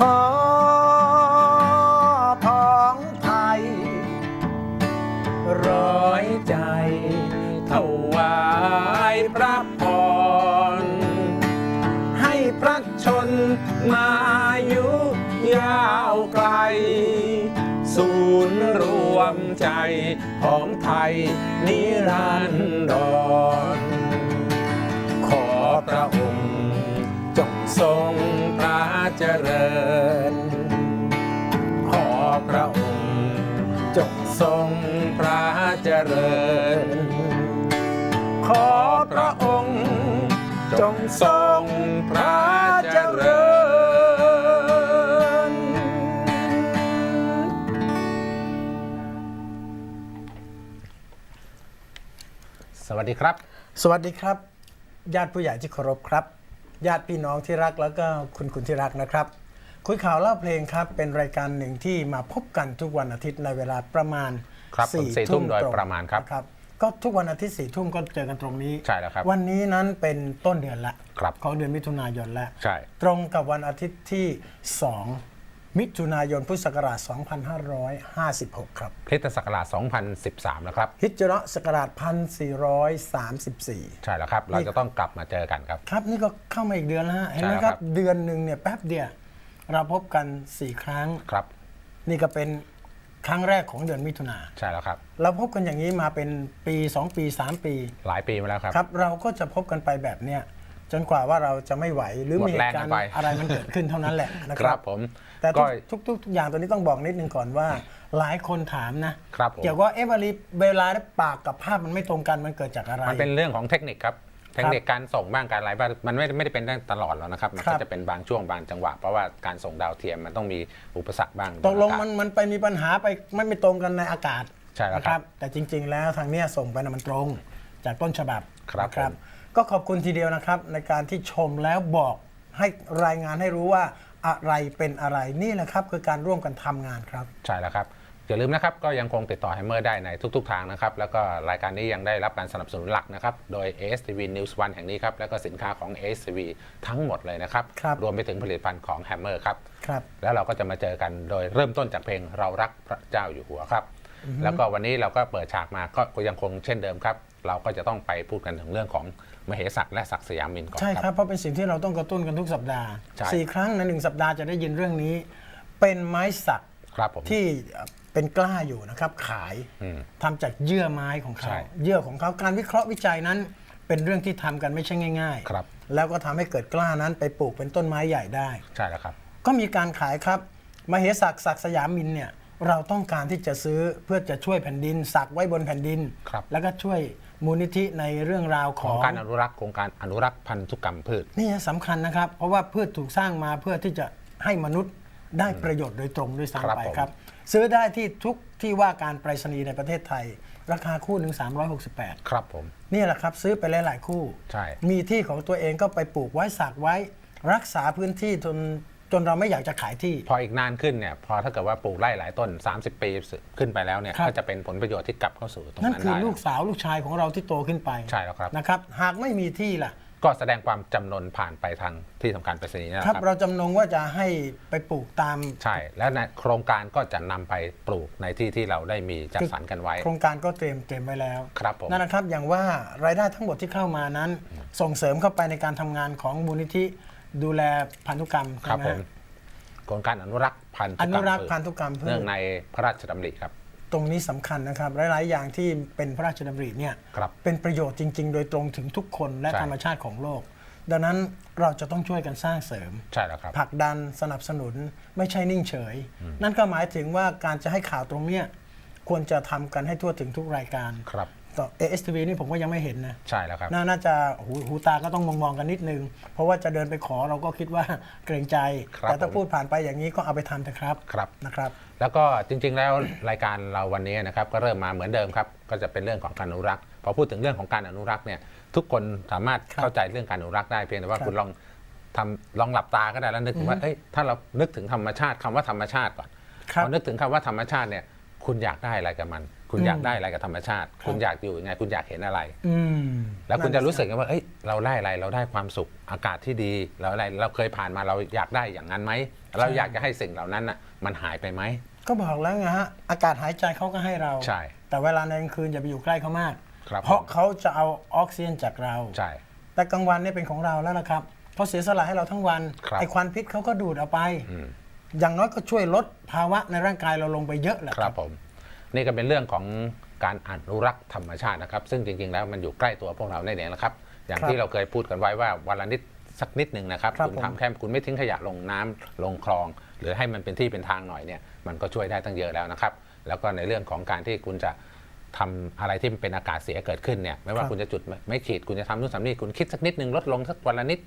ขอท้องไทย ร้อยใจถวายพระพร ให้พระชนมายุยาวไกล ศูนย์รวมใจของไทยนิรันดร ขอพระองค์จงทรง เจริญ ขอพระองค์ จงทรงพระเจริญ ขอพระองค์ จงทรงพระเจริญ สวัสดีครับ สวัสดีครับ ญาติผู้ใหญ่ที่เคารพครับ ญาติพี่น้องที่รักแล้วก็คุณคุณที่รักนะครับ คุยข่าวเล่าเพลงครับ เป็นรายการหนึ่งที่มาพบกันทุกวันอาทิตย์ในเวลาประมาณครับผมสี่ทุ่มโดยตงประมาณครับครับ ก็ทุกวันอาทิตย์สี่ทุ่มก็เจอกันตรงนี้ใช่แล้วครับ วันนี้นั้นเป็นต้นเดือนละครับของเดือนมิถุนายนแล้วใช่ตรงกับวันอาทิตย์ที่2 มิถุนายนพุทธศักราช 2556 ครับคริสตศักราช 2013แล้วครับ ฮิจเราะห์ศักราช 1434 ใช่แล้วครับ เราจะต้องกลับมาเจอกันครับ ครับนี่ก็เข้ามาอีกเดือนแล้วฮะเห็นไหมใช่คครัรับ บ เดือนหนึ่งเนี่ยแป๊บเดียวเราพบกัน 4 ครั้ง ครับ นี่ก็เป็นครั้งแรกของเดือนมิถุนาใช่แล้วครับ เราพบกันอย่างนี้มาเป็นปี 2 ปี 3 ปี หลายปีมาแล้วครับ ครับ เราก็จะพบกันไปแบบเนี้ย จนกว่าว่าเราจะไม่ไหวหรือหมดมีเหแรงตุการกันณ์ไปอะไรมันเกิดขึ้นเท่านั้นแหละนะคครัรับบผมแต่ก็ทุกทุกทุกอย่างตัวนี้ต้องบอกนิดนึงก่อนว่า หลายคนถามนะครับผมเกี่ยวกับว่าเอะวลีเวลาปากกับภาพมันไม่ตรงกันมันเกิดจากอะไรมันเป็นเรื่องของเทคนิคครับเทคนิคการส่งบ้างการอะไรบ้างมันไม่ไม่ได้เป็นได้ตลอดหรอกนะครับ มันครัก็บจะเป็นบางช่วงบางจังหวะ เพราะว่าการส่งดาวเทียมมันต้องมีอุปสรรคบ้างตกลงบมันมันไปมีปัญหาไปไม่ไม่ตรงกันในอากาศใช่แล้วนะครับ แต่จริง ๆ แล้วทางเนี้ยส่งไปนะมันตรงจากต้นฉบับครับนะผม ก็ขอบคุณทีเดียวนะครับ ในการที่ชมแล้วบอกให้รายงานให้รู้ว่าอะไรเป็นอะไรนี่แหละครับ คือการร่วมกันทำงานครับ ใช่แล้วครับ อย่าลืมนะครับ ก็ยังคงติดต่อแฮมเมอร์ได้ในทุกๆทางนะครับ แล้วก็รายการนี้ยังได้รับการสนับสนุนหลักนะครับ โดย ASTV News 1แห่งนี้ครับ แล้วก็สินค้าของ ASTV ทั้งหมดเลยนะครับ ครับ รวมไปถึงผลิตภัณฑ์ของแฮมเมอร์ครับ ครับ แล้วเราก็จะมาเจอกันโดยเริ่มต้นจากเพลงเรารักพระเจ้าอยู่หัวครับ แล้วก็วันนี้เราก็เปิดฉากมาก็ก็ยังคงเช่นเดิมครับ เราก็จะต้องไปพูดกันถึงเรื่องของมเหสักและศักดิ์สยามินก่อนใช่คครับรับ เพราะเป็นสิ่งที่เราต้องกระตุ้นกันทุกสัปดาห์ใช่สี่ครั้งในหนึ่งสัปดาห์จะได้ยินเรื่องนี้ เป็นไม้สักครับผมที่เป็นกล้าอยู่นะครับขายอืมทำจากเยื่อไม้ของเขาใช่เยื่อของเขาการวิเคราะห์วิจัยนั้น เป็นเรื่องที่ทำกันไม่ใช่ง่ายๆครับแล้วก็ทำให้เกิดกล้านั้นไปปลูกเป็นต้นไม้ใหญ่ได้ใช่แล้วครับ ก็มีการขายครับมเหสักศักดิ์สยามินเนี่ยเราต้องการที่จะซื้อเพื่อจะช่วยแผ่นดิน สักไว้บนแผ่นดินครับแล้วก็ช่วย มูลนิธิในเรื่องราวขขอองงการอนุรักษ์โครงการอนุรักษ์พันธุกรรมพืช นี่สำคัญนะครับ เพราะว่าพืชถูกสร้างมาเพื่อที่จะให้มนุษย์ได้ประโยชน์โดยตรงด้วยครับซ้ำไปผม ครับ ซื้อได้ที่ทุกที่ว่าการไปรษณีย์ในประเทศไทย ราคาคู่หนึ่ง368 ครับผม นี่แหละครับซื้อไปหลาย ๆ คู่ ใช่ มีที่ของตัวเองก็ไปปลูกไว้สักไว้ รักษาพื้นที่จน จนเราไม่อยากจะขายที่ พออีกนานขึ้นเนี่ยพอถ้าเกิดว่าปลูกไร่หลายต้น 30 ปีขึ้นไปแล้วเนี่ยครับ ก็จะเป็นผลประโยชน์ที่กลับเข้าสู่ตรงนั่นนั้นคือได้ลูกสาวลูกชายของเราที่โตขึ้นไปใช่แล้วครับ นะครับ หากไม่มีที่ล่ะ ก็แสดงความจำนนผ่านไปทางที่ทำการไปรษณีย์นะคครัรับ บเราจำนงว่าจะให้ไปปลูกตาม ใช่ แล้วในโครงการก็จะนำไปปลูกในที่ที่เราได้มีจัดสรรกันไว้โครงการก็เตรียมเตรียมไว้แล้ว ครับผม นั่นนะครับอย่างว่ารายได้ทั้งหมดที่เข้ามานั้น ส่งเสริมเข้าไปในการทำงานของมูลนิธิ ดูแลพันธุกรรมครับใช่ไหผมโครงการอนุรักษ์พันธุกรอรมนุรักษ์พืชพันธุกรรมพืเนื่อชงในพระราชดำริครับ ตรงนี้สำคัญนะครับ หลาย ๆ อย่างที่เป็นพระราชดำริเนี่ยครับเป็นประโยชน์จริง ๆ โดยตรงถึงทุกคนและใช่ธรรมชาติของโลก ดังนั้นเราจะต้องช่วยกันสร้างเสริมใช่แล้วครับผลักดันสนับสนุนไม่ใช่นิ่งเฉย นั่นก็หมายถึงว่าการจะให้ข่าวตรงเนี้ยควรจะทำกันให้ทั่วถึงทุกรายการครับ ต่อ ASTV นี่ผมก็ยังไม่เห็นนะ ใช่แล้วครับนาน่าจะหูหูตาก็ต้องมองมองๆกันนิดนึง เพราะว่าจะเดินไปขอเราก็คิดว่าเกรงใจ ครับแต่ถ้าผม พูดผ่านไปอย่างนี้ก็เอาไปทำเถอะครับครับ นะครับ แล้วก็จริงๆแล้วรายการเราวันนี้นะครับก็เริ่มมาเหมือนเดิมครับ ก็จะเป็นเรื่องของการอนุรักษ์พอพูดถึงเรื่องของการอนุรักษ์เนี่ยทุกคนสามารถครับเข้าใจเรื่องการอนุรักษ์ได้เพียงแต่ว่าครับคุณลองทำลองหลับตาก็ได้แล้วนึกถึงว่าเอ้ยถ้าเรานึกถึงธรรมชาติคำว่าธรรมชาติก่อนครับ พอนึกถึงคำว่าธรรมชาติเนี่ยคุณอยากได้อะไรกับมัน คุณอืมอยากได้อะไรกับธรรมชาติ คุณอยากอยู่ยังไงคุณอยากเห็นอะไรอืมแล้วคุณนั่จะนรู้สึกไงว่าเอ้ยเราได้อะไรเราได้ความสุขอากาศที่ดีเราอะไรเราเคยผ่านมาเราอยากได้อย่างนั้นไหมเราอยากจะให้สิ่งเหล่านั้นน่ะมันหายไปไหมก็บอกแล้วไงฮะอากาศหายใจเขาก็ให้เราใช่แต่เวลาในกลางคืนอย่าไปอยู่ใกล้เขามากครับเพราะผมเขาจะเอาออกซิเจนจากเราใช่แต่กลางวันเนี่ยเป็นของเราแล้วนะครับเขาเสียสละให้เราทั้งวันครับไอ้ควันพิษเขาก็ดูดเอาไปอืมอย่างน้อยก็ช่วยลดภาวะในร่างกายเราลงไปเยอะแหละครับผม นี่ก็เป็นเรื่องของการอนุรักษ์ธรรมชาตินะครับ ซึ่งจริงๆแล้วมันอยู่ใกล้ตัวพวกเราในเองนะครับ อย่างที่เราเคยพูดกันไว้ว่าวันละนิดสักนิดหนึ่งนะครับครับคุณผมทำแค่คุณไม่ทิ้งขยะลงน้ำลงคลอง หรือให้มันเป็นที่เป็นทางหน่อยเนี่ยมันก็ช่วยได้ตั้งเยอะแล้วนะครับ แล้วก็ในเรื่องของการที่คุณจะทำอะไรที่มันเป็นอากาศเสียเกิดขึ้นเนี่ยไม่ว่าคุณจะจุดไม่ขีดคุณจะทำนู่นทำนี่คุณคิดสักนิดหนึ่งลดลงสักวันละนิด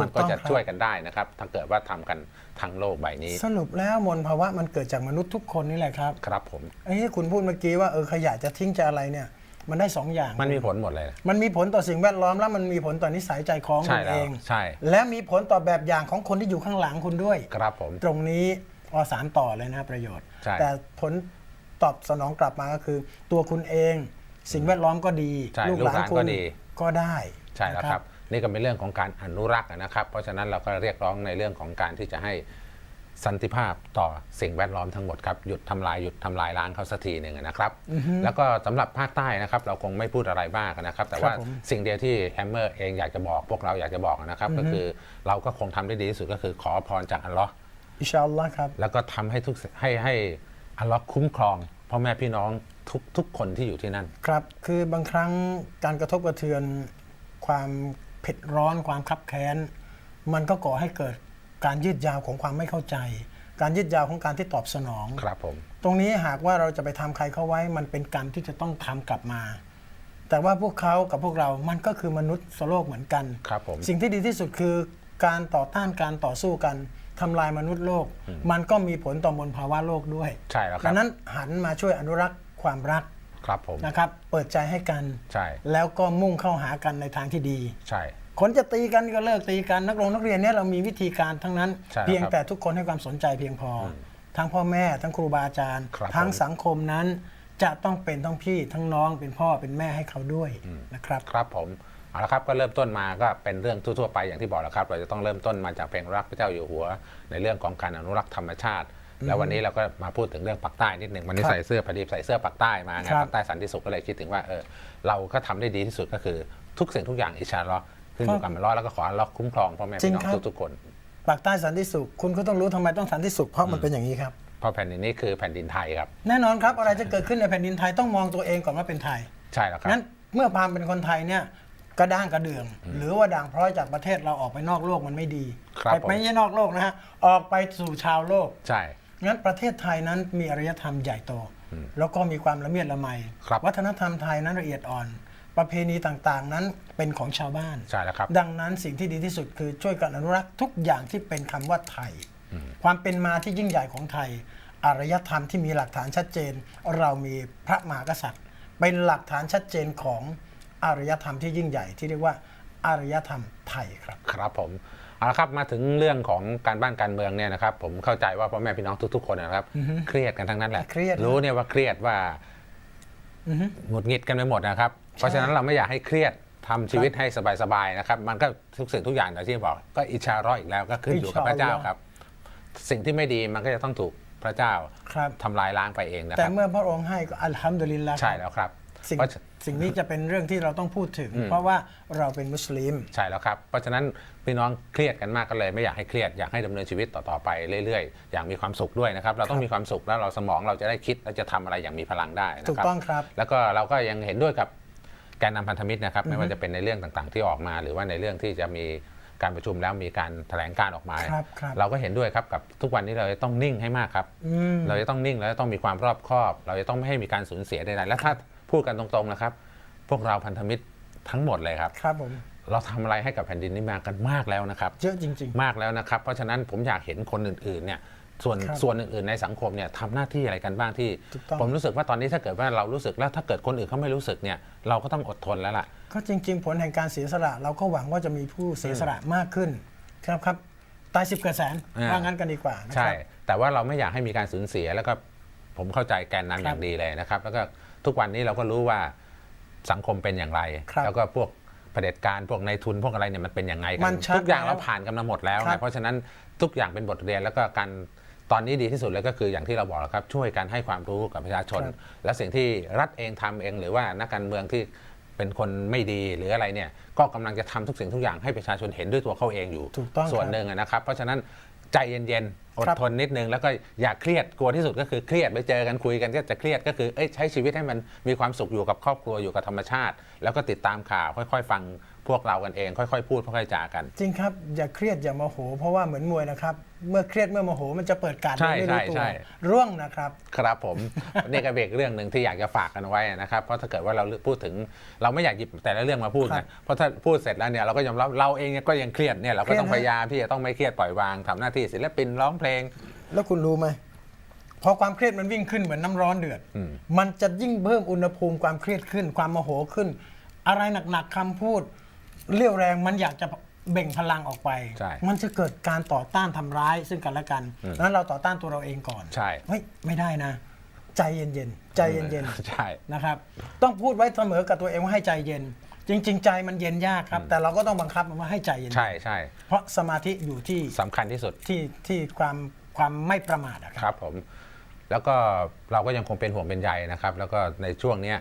มันก็จะช่วยกันได้นะครับ ถ้าเกิดว่าทำกันทั้งโลกใบนี้ สรุปแล้วมลภาวะมันเกิดจากมนุษย์ทุกคนนี่แหละครับ ครับผมไอ้ที่คุณพูดเมื่อกี้ว่าเออขยะจะทิ้งจะอะไรเนี่ยมันได้สองอย่าง มันมีผลหมดเลยนะมันมีผลต่อสิ่งแวดล้อมแล้วมันมีผลต่อนิสัยใจคอของใช่คุณแล้เอวงใช่ และมีผลต่อแบบอย่างของคนที่อยู่ข้างหลังคุณด้วย ครับผม ตรงนี้อสามต่อเลยนะประโยชน์ใช่แต่ผลตอบสนองกลับมาก็คือ ตัวคุณเอง สิ่งแวดล้อมก็ดีใช่ลูกหลานลูกหลานคุก็ณดีก็ได้ ใช่แล้วนะครับ นี่ก็เป็นเรื่องของการอนุรักษ์นะครับ เพราะฉะนั้นเราก็เรียกร้องในเรื่องของการที่จะให้สันติภาพต่อสิ่งแวดล้อมทั้งหมดครับหยุดทำลายหยุดทำลายล้างเขาสักทีหนึ่งนะครับ แล้วก็สำหรับภาคใต้นะครับ เราคงไม่พูดอะไรมากนะครับ แต่ว่าครับผมสิ่งเดียวที่แฮมเมอร์เองอยากจะบอกพวกเราอยากจะบอกนะครับ ก็คือเราก็คงทำได้ดีที่สุดก็คือขอพรจากอัลลอฮ์อินชาอัลลอฮ์ครับแล้วก็ทำให้ทุกให้ให้อัลลอฮ์คุ้มครองพ่อแม่พี่น้องทุกทุกคนที่อยู่ที่นั่น ครับคือบางครั้งการกระทบกระเทือนความ เผ็ดร้อนความคับแค้น มันก็ก่อให้เกิดการยืดยาวของความไม่เข้าใจ การยืดยาวของการที่ตอบสนอง ครับผม ตรงนี้หากว่าเราจะไปทำใครเข้าไว้ มันเป็นกรรมที่จะต้องทำกลับมา แต่ว่าพวกเขากับพวกเรา มันก็คือมนุษย์โลกเหมือนกันครับผมสิ่งที่ดีที่สุดคือการต่อต้านการต่อสู้กันทำลายมนุษย์โลก มันก็มีผลต่อมลภาวะโลกด้วยใช่แล้วคดัรับงนั้นหันมาช่วยอนุรักษ์ความรัก ครับผมนะครับเปิดใจให้กัน ใช่ แล้วก็มุ่งเข้าหากันในทางที่ดี ใช่ คนจะตีกันก็เลิกตีกันนักเรียนนักเรียนเนี่ยเรามีวิธีการทั้งนั้น ใช่ครับเพียงแต่ทุกคนให้ความสนใจเพียงพออทั้งพ่อแม่ทั้งครูบาอาจารย์ ครับทั้งผมสังคมนั้น จะต้องเป็นทั้งพี่ทั้งน้องเป็นพ่อเป็นแม่ให้เขาด้วยนะครับ ครับผมเอาละครับก็เริ่มต้นมาก็เป็นเรื่องทั่วๆไปอย่างที่บอกแล้วครับ เราจะต้องเริ่มต้นมาจากเพลงรักพระเจ้าอยู่หัว ในเรื่องของการอนุรักษ์ธรรมชาติ แล้ววันนี้เราก็มาพูดถึงเรื่องปักใต้นิดหนึ่งวันนี้ครับใส่เสื้อพอดีใส่เสื้อปักใต้มาไงครับปักใต้สันติสุขก็เลยคิดถึงว่าเออเราก็ทำได้ดีที่สุดก็คือทุกสิ่งทุกอย่างอิชาอัลลอฮ์ขึ้นอยู่กับมันรอดแล้วก็ขออัลลอฮ์คุ้มครองพ่อแม่พี่น้องทุกๆคนปากใต้สันติสุข คุณก็ต้องรู้ทำไมต้องสันติสุขเพราะมันเป็นอย่างนี้ครับเพราะแผ่นดินนี้คือแผ่นดินไทยครับ แน่นอนครับอะไรจะเกิดขึ้นในแผ่นดินไทยต้องมองตัวเองก่อนว่าเป็นไทย ใช่แล้วครับนั้นเมื่อพามเป็นคนไทยเนี่ยกระด้างกระเดื่องหรือว่าด่างพร้อยจากประเทศเราออกไปนอกโลกมันไม่ดีครับไปผมไม่ใช่นอกโลกนะฮะออกไปสู่ชาวโลกใช่ งั้นประเทศไทยนั้นมีอารยธรรมใหญ่โต แล้วก็มีความละเมียดละไมครับวัฒนธรรมไทยนั้นละเอียดอ่อน ประเพณีต่างๆ นั้นเป็นของชาวบ้านใช่แล้วครับ ดังนั้นสิ่งที่ดีที่สุดคือช่วยกันอนุรักษ์ทุกอย่างที่เป็นคำว่าไทย ความเป็นมาที่ยิ่งใหญ่ของไทย อารยธรรมที่มีหลักฐานชัดเจน เรามีพระมหากษัตริย์ เป็นหลักฐานชัดเจนของอารยธรรมที่ยิ่งใหญ่ที่เรียกว่าอารยธรรมไทยครับ ครับผม เอาละครับมาถึงเรื่องของการบ้านการเมืองเนี่ยนะครับ ผมเข้าใจว่าพ่อแม่พี่น้องทุกๆคนนะครับ เครียดกันทั้งนั้นแหละเครียด รู้เนี่ยว่าเครียดว่าอือฮึหงุดหงิดกันไปหมดนะครับ เพราะฉะนั้นเราไม่อยากให้เครียดทำชีวิตให้สบายๆนะครับ มันก็ทุกสิ่งทุกอย่างอย่างที่บอกก็อิชาเร้ออีกแล้วก็ขึ้นอยู่กับพระเจ้าครับ สิ่งที่ไม่ดีมันก็จะต้องถูกพระเจ้าครับทำลายล้างไปเองนะคแต่รับเมื่อพระองค์ให้ก็อัลฮัมดุลิลละใช่แล้วครับ สิ่งเพราะสิ่งนี้จะเป็นเรื่องที่เราต้องพูดถึง เพราะว่าเราเป็นมุสลิม ใช่แล้วครับ เพราะฉะนั้นพี่น้องเครียดกันมากก็เลย ไม่อยากให้เครียดอยากให้ดำเนินชีวิตต่อๆไปเรื่อยๆ อย่างมีความสุขด้วยนะครับ เราต้องมีความสุขแล้วเราสมองเราจะได้คิดและจะทำอะไรอย่างมีพลังได้นะถูกครับต้องครับ แล้วก็เราก็ยังเห็นด้วยกับแกนนำพันธมิตรนะครับไม่ว่าจะเป็นในเรื่องต่างๆ ที่ออกมา หรือว่าในเรื่องที่จะมีการประชุมแล้วมีการแถลงการออกมา ครับครับ เราก็เห็นด้วยครับกับทุกวันนี้เราจะต้องนิ่งให้มากครับ อืม เราจะต้องนิ่งแล้วต้องมีความรอบคอบ เราจะต้องไม่ให้มีการสูญเสียใดๆและถ้า พูดกันตรงๆนะครับ พวกเราพันธมิตรทั้งหมดเลยครับ ครับผมเราทำอะไรให้กับแผ่นดินนี้มากันมากแล้วนะครับ เยอะจริงมากแล้วนะครับ เพราะฉะนั้นผมอยากเห็นคนอื่นๆเนี่ยส่วนครับส่วนอื่นๆในสังคมเนี่ยทำหน้าที่อะไรกันบ้างที่ถูกต้องผมรู้สึกว่าตอนนี้ถ้าเกิดว่าเรารู้สึกแล้วถ้าเกิดคนอื่นเขาไม่รู้สึกเนี่ยเราก็ต้องอดทนแล้วล่ะๆก็จริง ๆ ผลแห่งการเสียสละ เราก็หวังว่าจะมีผู้เสียสละมากขึ้นครับครับตายสิบกระแสนอ่าว่างั้นกันดีกว่านะคใช่รับแต่ว่าเราไม่อยากให้มีการสูญเสียแล้วก็ผมเข้าใจแกนนำครับอย่างดีเลยนะครับ แล้วก็ ทุกวันนี้เราก็รู้ว่าสังคมเป็นอย่างไรครับแล้วก็พวกเผด็จการพวกนายทุนพวกอะไรเนี่ยมันเป็นยังไงกัมันชัดทุกอย่างแล้วเราผ่านกันมาหมดแล้วครัไงบเพราะฉะนั้นทุกอย่างเป็นบทเรียนแล้วก็การตอนนี้ดีที่สุดเลยก็คืออย่างที่เราบอกแล้วครับช่วยกันให้ความรู้กับประชาชนครับและสิ่งที่รัฐเองทำเองหรือว่านักการเมืองที่เป็นคนไม่ดีหรืออะไรเนี่ยก็กำลังจะทำทุกสิ่งทุกอย่างให้ประชาชนเห็นด้วยตัวเขาเองอยู่ถูกต้องส่วนครับหนึ่งอะนะครับ เพราะฉะนั้นใจเย็นๆ อดทนนิดนึงแล้วก็อย่าเครียดกลัวที่สุดก็คือเครียดไปเจอกันคุยกันก็จะเครียดก็คืออใช้ชีวิตให้มันมีความสุขอยู่กับครอบครัวอยู่กับธรรมชาติ แล้วก็ติดตามข่าวค่อย ๆ ฟัง พวกเรากันเองค่อยๆ พูดค่อยๆจากัน จริงครับ อย่าเครียดอย่าโมโห เพราะว่าเหมือนมวยนะครับ เมื่อเครียดเมื่อโมโหมันจะเปิดการดใช่โดยไม่รู้ใช่ตัวใช่ ร่วงนะครับ ครับผม นี่ก็เป็นอีกเรื่องหนึ่งที่อยากจะฝากกันไว้นะครับเพราะถ้าเกิดว่าเราพูดถึงเราไม่อยากหยิบแต่ละเรื่องมาพูดครันะบเพราะถ้าพูดเสร็จแล้วเนี่ยเราก็ยอมรับเราเองเนี่ยก็ยังเครียดเนี่ยเราก็ต้องเครียดนะ พยายามที่จะต้องไม่เครียดปล่อยวางทำหน้าที่ศิลปินร้องเพลง แล้วคุณรู้ไหมพอความเครียดมันวิ่งขึ้นเหมือนน้ำร้อนเดือดอืมมันจะยิ่งเพิ่มอุณหภูมิความเครียดขึ้น ความโมโหขึ้น อะไรหนักๆคำพูด เรี่ยวแรงมันอยากจะเบ่งพลังออกไป ใช่มันจะเกิดการต่อต้านทำร้ายซึ่งกันและกันดังนั้นเราต่อต้านตัวเราเองก่อนใช่ เฮ้ยไม่ได้นะ ใจเย็นๆใจเย็นๆ ใช่ นะครับต้องพูดไว้เสมอกับตัวเองว่าให้ใจเย็น จริง ๆ ใจมันเย็นยากครับ แต่เราก็ต้องบังคับมันว่าให้ใจเย็น ใช่ใช่เพราะสมาธิอยู่ที่สำคัญที่สุด ที่ที่ความความไม่ประมาทอะคครับรับผม แล้วก็เราก็ยังคงเป็นห่วงเป็นใยนะครับ แล้วก็ในช่วงเนี้ย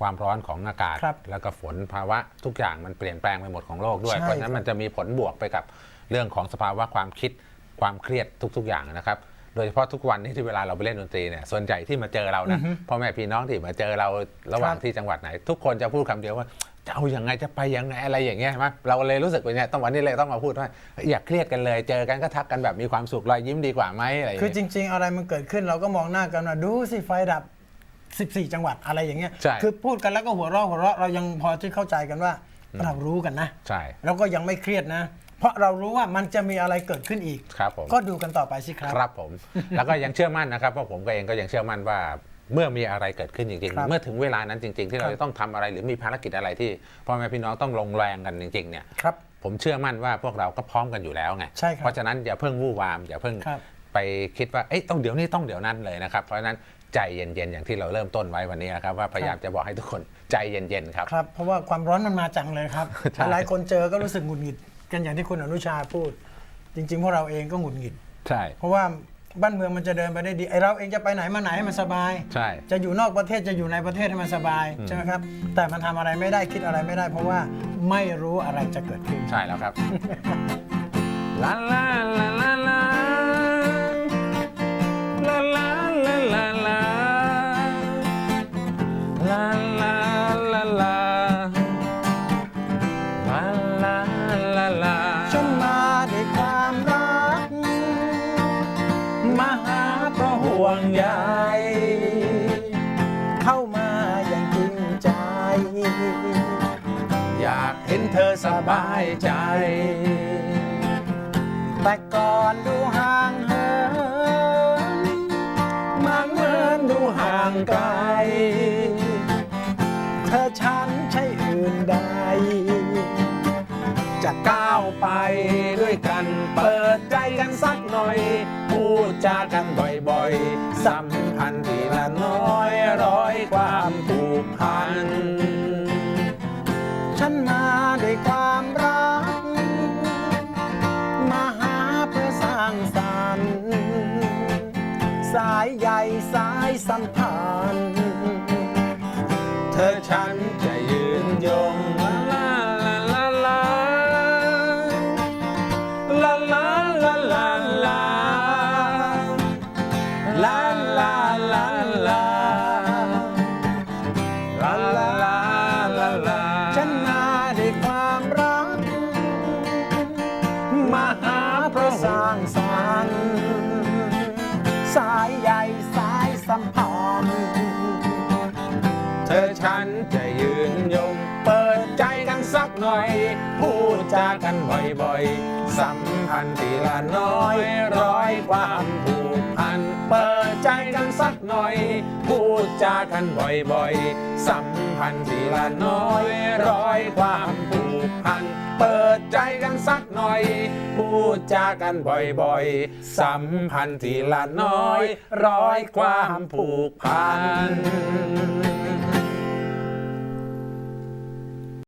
ความร้อนของอากาศ ครับแล้วก็ฝนภาวะทุกอย่างมันเปลี่ยนแปลงไปหมดของโลกด้วย ใช่เพราะฉะนั้นครับมันจะมีผลบวกไปกับเรื่องของสภาวะความคิดความเครียดทุก ๆ อย่างนะครับ โดยเฉพาะทุกวันนี้ที่เวลาเราไปเล่นดนตรีเนี่ยส่วนใหญ่ที่มาเจอเรานะพ่อแม่พี่น้องที่มาเจอเราระหว่างครับ ที่จังหวัดไหน ทุกคนจะพูดคำเดียวว่าจะเอาอย่างไงจะไปยังไงอะไรอย่างเงี้ยใช่ไหมเราเลยรู้สึกว่าเนี่ยต้องวันนี้เลยต้องมาพูดว่าอย่าเครียดกันเลยเจอกันก็ทักกันแบบมีความสุขรอยยิ้มดีกว่าไหมอะไรอย่างคือเงี้ยจริง ๆ อะไรมันเกิดขึ้นเราก็มองหน้ากันว่าดูสิไฟดับ 14 จังหวัดอะไรอย่างเงี้ยใช่คือพูดกันแล้วก็หัวเราะหัวเราะเรายังพอที่เข้าใจกันว่า เรารู้กันนะใช่ แล้วก็ยังไม่เครียดนะ เพราะเรารู้ว่ามันจะมีอะไรเกิดขึ้นอีก ครับผม ก็ดูกันต่อไปสิครับ ครับผม แล้วก็ยังเชื่อมั่นนะครับเพราะผมก็เองก็ยังเชื่อมั่นว่าเมื่อมีอะไรเกิดขึ้นจริง ครับๆ เมื่อถึงเวลานั้นจริง ๆ ที่เราครับจะต้องทำอะไรหรือมีภารกิจอะไรที่พ่อแม่พี่น้องต้องลงแรงกันจริงๆเนี่ย ครับ ผมเชื่อมั่นว่าพวกเราก็พร้อมกันอยู่แล้วไง ใช่ครับเพราะฉะนั้นอย่าเพิ่งวู่วามอย่าเพิ่งครับไปคิดว่าเอ้ยต้องเดี๋ยวนี้ต้องเดี๋ยวนั้นเลยนะครับ เพราะฉะนั้น ใจเย็นๆ อย่างที่เราเริ่มต้นไว้วันนี้นะครับว่าพยายามจะบอกให้ทุกคนใจเย็นๆครับครับ เพราะว่าความร้อนมันมาจังเลยครับใช่หลายคนเจอก็รู้สึกหงุดหงิดกันอย่างที่คุณอนุชาพูด จริง ๆ พวกเราเองก็หงุดหงิดใช่เพราะว่าบ้านเมืองมันจะเดินไปได้ดีไอเราเองจะไปไหนมาไหนให้มันสบายใช่จะอยู่นอกประเทศจะอยู่ในประเทศให้มันสบายใช่ไหมครับแต่มันทำอะไรไม่ได้คิดอะไรไม่ได้ เพราะว่าไม่รู้อะไรจะเกิดขึ้นใช่แล้วครับลาลาลาลา ห่วงใยเข้ามาอย่างจริงใจ อยากเห็นเธอสบายใจ แต่ก่อนดูห่างเหินมันเหมือนดูห่างไกล เธอฉันใช่อื่นใดจะก้าวไปด้วยกันเปิดใจ หน่อย พูดจากันบ่อยๆ สัมพันธ์ที กันบ่อยๆ สัมพันธ์ทีละน้อย ร้อยความผูกพัน เปิดใจกันสักหน่อย พูดจากันบ่อยๆ สัมพันธ์ทีละน้อย ร้อยความผูกพัน เปิดใจกันสักหน่อย พูดจากันบ่อยๆ สัมพันธ์ทีละน้อย ร้อยความผูกพัน